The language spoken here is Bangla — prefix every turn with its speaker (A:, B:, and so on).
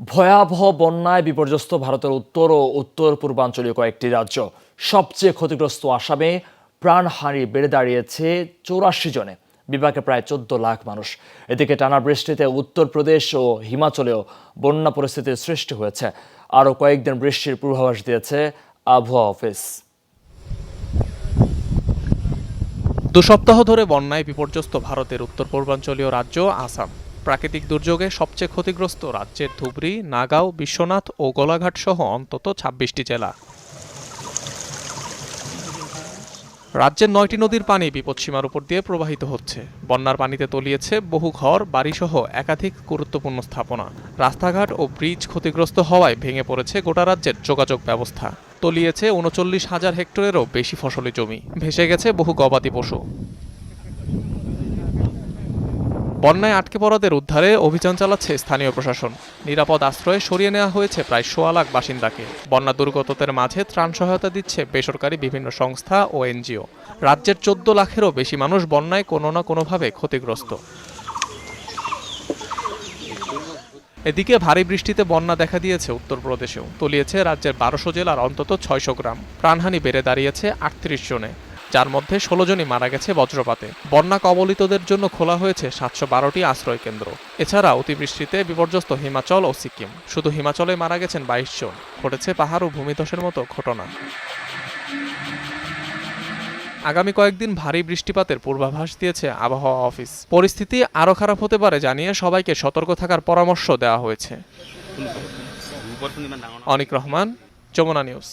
A: ভয়াবহ বন্যায় বিপর্যস্ত ভারতের উত্তর ও উত্তর পূর্বাঞ্চলীয় কয়েকটি রাজ্য। সবচেয়ে ক্ষতিগ্রস্ত আসামে প্রাণহানি বেড়ে দাঁড়িয়েছে চৌরাশি জনে। বিভাগে প্রায় চোদ্দ লাখ মানুষ। এদিকে টানা বৃষ্টিতে উত্তরপ্রদেশ ও হিমাচলেও বন্যা পরিস্থিতির সৃষ্টি হয়েছে। আরও কয়েকদিন বৃষ্টির পূর্বাভাস দিয়েছে আবহাওয়া অফিস।
B: দু সপ্তাহ ধরে বন্যায় বিপর্যস্ত ভারতের উত্তর পূর্বাঞ্চলীয় রাজ্য আসাম। প্রাকৃতিক দুর্যোগে সবচেয়ে ক্ষতিগ্রস্ত রাজ্যের ধুবড়ি, নাগাঁও, বিশ্বনাথ ও গোলাঘাট সহ অন্তত ছাব্বিশটি জেলা। রাজ্যের নয়টি নদীর পানি বিপদসীমার উপর দিয়ে প্রবাহিত হচ্ছে। বন্যার পানিতে তলিয়েছে বহু ঘর, বাড়িসহ একাধিক গুরুত্বপূর্ণ স্থাপনা। রাস্তাঘাট ও ব্রিজ ক্ষতিগ্রস্ত হওয়ায় ভেঙে পড়েছে গোটা রাজ্যের যোগাযোগ ব্যবস্থা। তলিয়েছে উনচল্লিশ হাজার হেক্টরেরও বেশি ফসলি জমি। ভেসে গেছে বহু গবাদি পশু। বন্যায় আটকে পড়াদের উদ্ধারে অভিযান চালাচ্ছে স্থানীয় প্রশাসন। নিরাপদ আশ্রয়ে সরিয়ে নেওয়া হয়েছে প্রায় সোয়া লাখ বাসিন্দাকে। বন্যা দুর্গতদের মাঝে ত্রাণ সহায়তা দিচ্ছে বেসরকারি বিভিন্ন সংস্থা ও এনজিও। রাজ্যের চোদ্দ লাখেরও বেশি মানুষ বন্যায় কোনো না কোনোভাবে ক্ষতিগ্রস্ত। এদিকে ভারী বৃষ্টিতে বন্যা দেখা দিয়েছে উত্তরপ্রদেশেও। তলিয়েছে রাজ্যের বারোশো জেলার অন্তত ছয়শো গ্রাম। প্রাণহানি বেড়ে দাঁড়িয়েছে আটত্রিশ জনে। যার মধ্যে ষোলো জনই মারা গেছে বজ্রপাতে। বন্যা কবলিতদের জন্য খোলা হয়েছে সাতশো বারোটি আশ্রয় কেন্দ্র এছাড়া অতিবৃষ্টিতে বিপর্যস্ত হিমাচল ও সিকিম। শুধু হিমাচলে মারা গেছেন বাইশ জন। ঘটেছে পাহাড় ও ভূমিধসের মতো ঘটনা। আগামী কয়েকদিন ভারী বৃষ্টিপাতের পূর্বাভাস দিয়েছে আবহাওয়া অফিস। পরিস্থিতি আরও খারাপ হতে পারে জানিয়ে সবাইকে সতর্ক থাকার পরামর্শ দেওয়া হয়েছে। অনিক রহমান, যমুনা নিউজ।